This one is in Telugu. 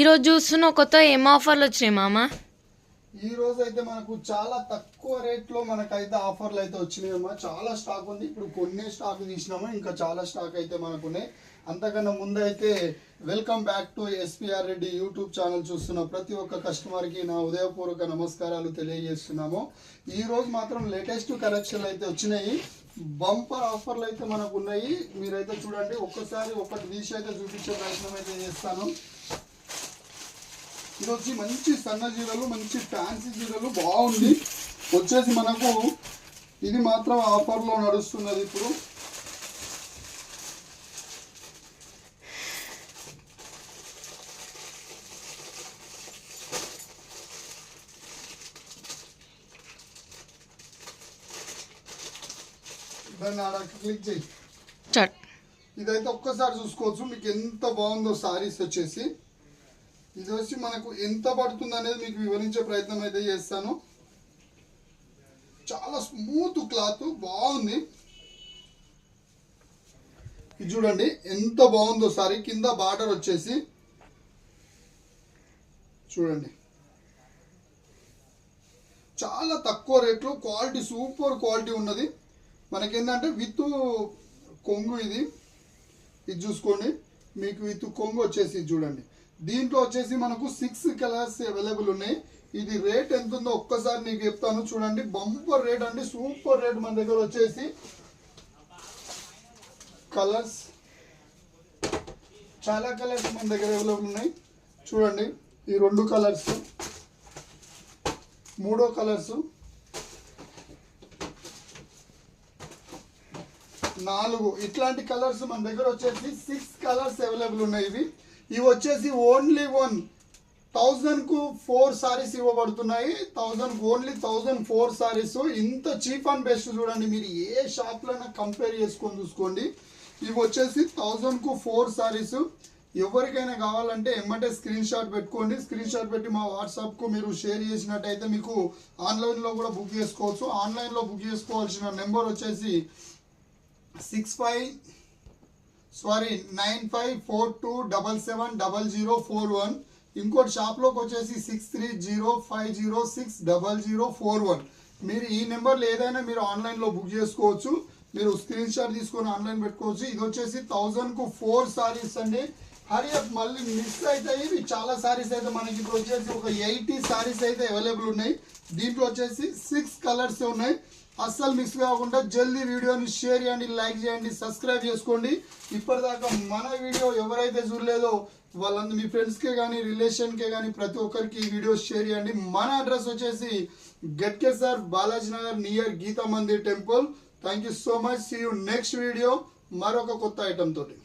ఈరోజు చూస్తున్న కొత్త ఏం ఆఫర్లు వచ్చినాయి మామ? ఈ రోజు అయితే మనకు చాలా తక్కువ రేట్లో మనకైతే ఆఫర్లు అయితే వచ్చినాయమ్మా చాలా స్టాక్ ఉంది. ఇప్పుడు కొన్ని స్టాక్ తీసినామా. ఇంకా చాలా స్టాక్ అయితే మనకు ఉన్నాయి అంతకన్నా ముందు అయితే welcome back to SPR Reddy YouTube channel చూస్తున్న ప్రతి ఒక్క కస్టమర్కి నా ఉదయపూర్వక నమస్కారాలు తెలియజేస్తున్నాము. ఈ రోజు మాత్రం లేటెస్ట్ కలెక్షన్లు అయితే వచ్చినాయి. బంపర్ ఆఫర్లు అయితే మనకు ఉన్నాయి మీరైతే చూడండి. ఒక్కసారి ఒకటి తీసి అయితే చూపించే ప్రయత్నం అయితే చేస్తాను. ఇది వచ్చి మంచి సన్న జీరలు మంచి ఫ్యాన్సీ జీరలు బాగుంది. వచ్చేసి మనకు ఇది మాత్రం ఆఫర్లో నడుస్తున్నది ఇప్పుడు. క్లిక్ చేయి. ఇదైతే ఒక్కసారి చూసుకోవచ్చు. మీకు ఎంత బాగుందో సారీస్ వచ్చేసి. ఇది వచ్చి మనకు ఎంత పడుతుంది అనేది మీకు వివరించే ప్రయత్నం అయితే చేస్తాను. చాలా స్మూత్ క్లాత్ బాగుంది. ఇది చూడండి ఎంత బాగుందో సారీ కింద బార్డర్ వచ్చేసి. చూడండి. చాలా తక్కువ రేట్లో క్వాలిటీ సూపర్ క్వాలిటీ ఉన్నది. మనకేంటంటే విత్ కొంగు ఇది. ఇది చూసుకోండి మీకు విత్ కొంగు వచ్చేసి ఇది చూడండి. దీంట్లో వచ్చేసి మనకు సిక్స్ కలర్స్ అవైలబుల్ ఉన్నాయి. ఇది రేట్ ఎంత ఉందో ఒక్కసారి నీకు చెప్తాను. చూడండి బంపర్ రేట్ అండి సూపర్ రేట్ మన దగ్గర వచ్చేసి కలర్స్ చాలా కలర్స్ మన దగ్గర అవైలబుల్ ఉన్నాయి. చూడండి ఈ రెండు కలర్స్ మూడో కలర్స్ నాలుగు. ఇట్లాంటి కలర్స్ మన దగ్గర వచ్చేసి సిక్స్ కలర్స్ అవైలబుల్ ఉన్నాయి ఇవి. ఇవి వచ్చేసి ఓన్లీ వన్ థౌజండ్కు four saris ఇవ్వబడుతున్నాయి. Thousand only thousand four sarees ఇంత చీప్ అండ్ బెస్ట్ చూడండి. మీరు ఏ షాప్లైనా కంపేర్ చేసుకొని చూసుకోండి. ఇవి వచ్చేసి థౌజండ్కు ఫోర్ సారీస్ ఎవరికైనా కావాలంటే ఎమ్మటే స్క్రీన్ షాట్ పెట్టుకోండి. స్క్రీన్ షాట్ పెట్టి మా వాట్సాప్కు మీరు షేర్ చేసినట్టయితే మీకు ఆన్లైన్లో కూడా బుక్ చేసుకోవచ్చు. ఆన్లైన్లో బుక్ చేసుకోవాల్సిన నెంబర్ వచ్చేసి six five sorry nine five four two double seven double zero four one ఇంకోటి షాప్లోకి వచ్చేసి six three zero five zero six double zero four one మీరు ఈ నెంబర్లు ఏదైనా మీరు ఆన్లైన్లో బుక్ చేసుకోవచ్చు. మీరు స్క్రీన్ షాట్ తీసుకొని ఆన్లైన్ పెట్టుకోవచ్చు. ఇది వచ్చేసి థౌజండ్కు ఫోర్ సారీస్ అండి. హరి మళ్ళీ మిస్ అవుతాయి ఇవి. చాలా సారీస్ అయితే మనకి ఇప్పుడు వచ్చేసి ఒక ఎయిటీ సారీస్ అయితే అవైలబుల్ ఉన్నాయి. దీంట్లో వచ్చేసి సిక్స్ కలర్స్ ఉన్నాయి. అస్సలు మిస్ కాకుండా జల్దీ వీడియోని షేర్ చేయండి లైక్ చేయండి సబ్స్క్రైబ్ చేసుకోండి. ఇప్పటిదాకా మన వీడియో ఎవరైతే చూడలేదో వాళ్ళందరూ మీ ఫ్రెండ్స్కే కానీ రిలేషన్కే కానీ ప్రతి ఒక్కరికి ఈ వీడియో షేర్ చేయండి. మన అడ్రస్ వచ్చేసి Ghatkesar Balaji Nagar near Geeta Mandir temple thank you so much see you next video మరొక కొత్త ఐటమ్ తోటి.